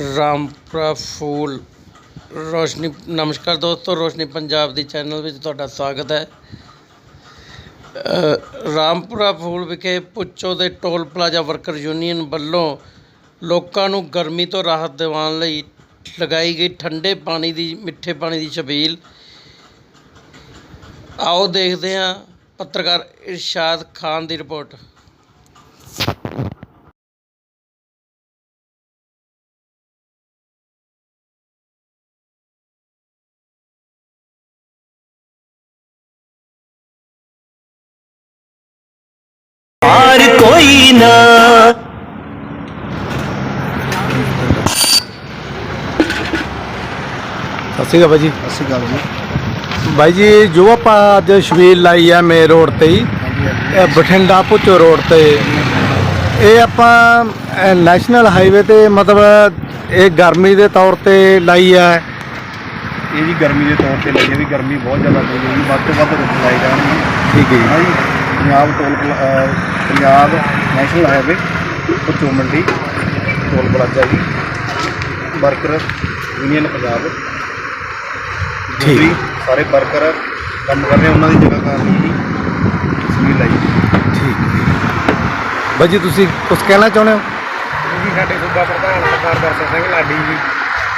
ਰਾਮਪੁਰਾ ਫੂਲ ਰੋਸ਼ਨੀ, ਨਮਸਕਾਰ ਦੋਸਤੋ, ਰੋਸ਼ਨੀ ਪੰਜਾਬ ਦੀ ਚੈਨਲ ਵਿੱਚ ਤੁਹਾਡਾ ਸਵਾਗਤ ਹੈ। ਰਾਮਪੁਰਾ ਫੂਲ ਵਿਖੇ ਪੁੱਚੋ ਦੇ ਟੋਲ ਪਲਾਜ਼ਾ ਵਰਕਰ ਯੂਨੀਅਨ ਵੱਲੋਂ ਲੋਕਾਂ ਨੂੰ ਗਰਮੀ ਤੋਂ ਰਾਹਤ ਦਿਵਾਉਣ ਲਈ ਲਗਾਈ ਗਈ ਠੰਡੇ ਪਾਣੀ ਦੀ, ਮਿੱਠੇ ਪਾਣੀ ਦੀ ਛਬੀਲ। ਆਓ ਦੇਖਦੇ ਹਾਂ ਪੱਤਰਕਾਰ ਇਰਸ਼ਾਦ ਖਾਨ ਦੀ ਰਿਪੋਰਟ। ਕੋਈ ਜੀ। ਜੋ। ਆਪਾਂ ਅੱਜ ਸ਼ਵੀਲ ਲਾਈ ਆ ਮੇ ਰੋਡ ਤੇ ਹੀ ਇਹ ਬਠਿੰਡਾ ਪੁੱਚੋ ਰੋਡ ਤੇ। ਇਹ ਆਪਾਂ ਨੈਸ਼ਨਲ ਹਾਈਵੇ ਤੇ ਮਤਲਬ ਇਹ ਗਰਮੀ ਦੇ ਤੌਰ ਤੇ ਲਾਈ ਆ। ਇਹ ਜੀ ਗਰਮੀ ਦੇ ਤੌਰ ਤੇ ਲਾਈ ਹੈ ਵੀ ਗਰਮੀ ਬਹੁਤ ਜ਼ਿਆਦਾ ਪੈ ਗਈ ਵੱਧ ਤੋਂ ਵੱਧ ਰੁੱਖ ਲਾਏ ਜਾਣਗੇ। ਠੀਕ ਹੈ ਜੀ। Punjab toll Punjab national highway ਪੁੱਚੋ ਮੰਡੀ ਟੋਲ ਪਲਾਜ਼ਾ ਜੀ ਵਰਕਰ ਯੂਨੀਅਨ ਪੰਜਾਬ। ਜੋ ਠੀਕ। ਵੀ ਸਾਰੇ ਵਰਕਰ ਕੰਮ ਕਰ ਰਹੇ ਉਹਨਾਂ ਦੀ ਜਗ੍ਹਾ ਕਾਰਨ ਜੀ ਤਸਵੀਰ ਲਾਈ। ਠੀਕ। ਬਾਈ ਜੀ ਤੁਸੀਂ ਕੁਝ ਕਹਿਣਾ ਚਾਹੁੰਦੇ ਹੋ? ਜੀ ਸਾਡੇ ਸੂਬਾ ਪ੍ਰਧਾਨ ਸਰਦਾਰ Darshan Singh Ladi ji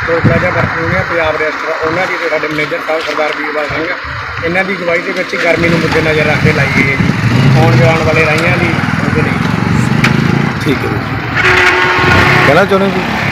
toll plaza work union Punjab register ਉਹਨਾਂ ਦੀ ਤੇ ਸਾਡੇ ਮੈਨੇਜਰ ਸਾਹਿਬ ਸਰਦਾਰ ਵੀਰਵਾਲ ਸਿੰਘ ਇਹਨਾਂ ਦੀ ਅਗਵਾਈ ਦੇ ਵਿੱਚ ਗਰਮੀ ਨੂੰ ਮੁੱਦੇ ਨਜ਼ਰ ਰੱਖ ਕੇ ਲਾਈ ਗਈ ਹੈ ਜੀ। ਆਉਣ ਜਾਣ ਵਾਲੇ ਰਾਹੀਆਂ ਦੀ, ਉਹਦੇ ਲਈ। ਠੀਕ ਹੈ ਬਾਈ ਜੀ। ਕਹਿਣਾ ਚਾਹੁੰਦੇ ਹੋ ਜੀ?